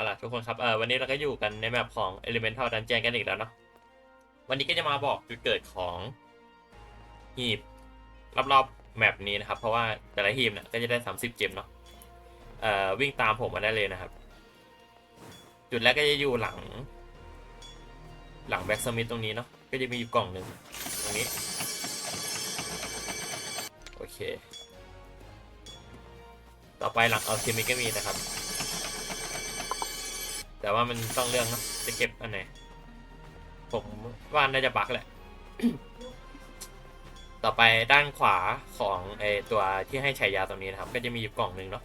เอาล่ะทุกคนครับเออวันนี้เราก็อยู่กันในแมปของ Elemental Dungeon กันอีกแล้วเนาะวันนี้ก็จะมาบอกจุดเกิดของหีบรอบๆแมปนี้นะครับ เพราะว่าแต่ละหีบเนี่ยก็จะได้ 30 เจมเนาะเอ่อวิ่งตามผมมาได้เลยนะครับ จุดแรกก็จะอยู่หลัง หลังแบ็กสมิธตรงนี้เนาะก็จะมีอยู่กล่องหนึ่งตรงนี้ โอเค ต่อไปหลังเอาเคมีก็มีนะครับ แต่ว่ามันต้องเรื่องเนะจะเก็บอันไหน ผมว่าน่าจะบักแหละ ต่อไปด้านขวาของไอตัวที่ให้ฉายาตรงนี้นะครับ ก็จะมีอยู่กล่องหนึ่งเนาะ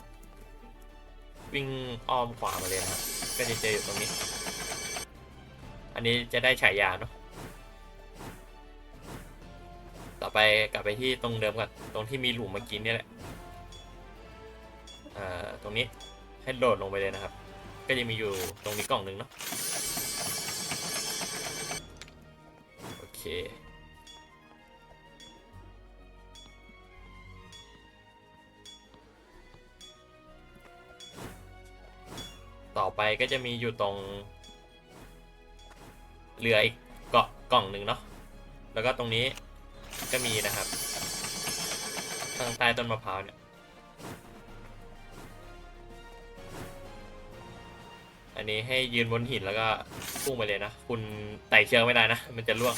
วิ่งอ้อมขวามาเลยนะครับ ก็จะเจออยู่ตรงนี้ อันนี้จะได้ฉายาเนาะ ต่อไปกลับไปที่ตรงเดิมก่อน ตรงที่มีหลุมเมื่อกี้นี่แหละเอ่อตรงนี้ให้โดดลงไปเลยนะครับ ก็จะมีอยู่ตรงนี้กล่องหนึ่งเนาะโอเคต่อไปก็จะมีอยู่ตรงเรืออีกเกาะกล่องหนึ่งเนาะ แล้วก็ตรงนี้ก็มีนะครับข้างใต้ต้นมะพร้าวเนี่ย อันนี้ให้ยืนบนหินแล้วก็พุ่งไปเลยนะ คุณไต่เชือกไม่ได้นะ มันจะล่วง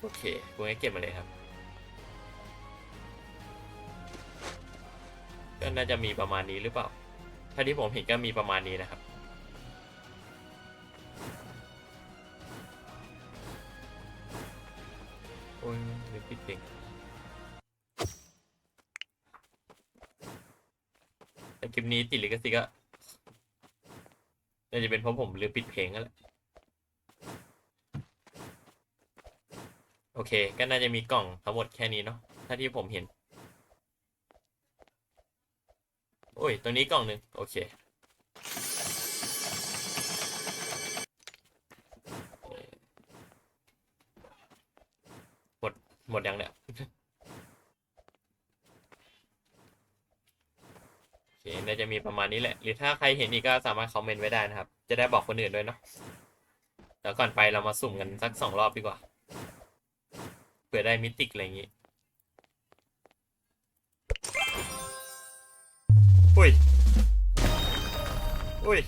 โอเคคุณให้เก็บมาเลยครับ ก็น่าจะมีประมาณนี้หรือเปล่า ถ้าที่ผมเห็นก็มีประมาณนี้นะครับ โอ้ยลืมปิดเพลง แต่คลิปนี้ติดลิขสิทธิ์ก็น่าจะเป็นเพราะผมลืมปิดเพลงนั่นแหละโอเค ก็น่าจะมีกล่องทั้งหมดแค่นี้เนาะถ้าที่ผมเห็น โอ้ย ตัวนี้กล่องหนึ่งโอเค หมด หมดยังเนี่ย โอเค น่าจะมีประมาณนี้แหละ หรือถ้าใครเห็นอีกก็สามารถคอมเมนต์ไว้ได้นะครับ จะได้บอกคนอื่นด้วยเนาะแล้วก่อนไปเรามาสุ่มกันสักสองรอบดีกว่าเผื่อได้มิติกอะไรอย่างงี้อุ้ยอุ้ย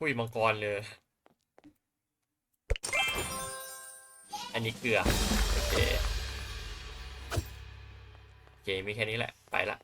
อุ้ยมังกรเลย อันนี้เกลือ โอเค เคมีแค่นี้แหละ ไปละ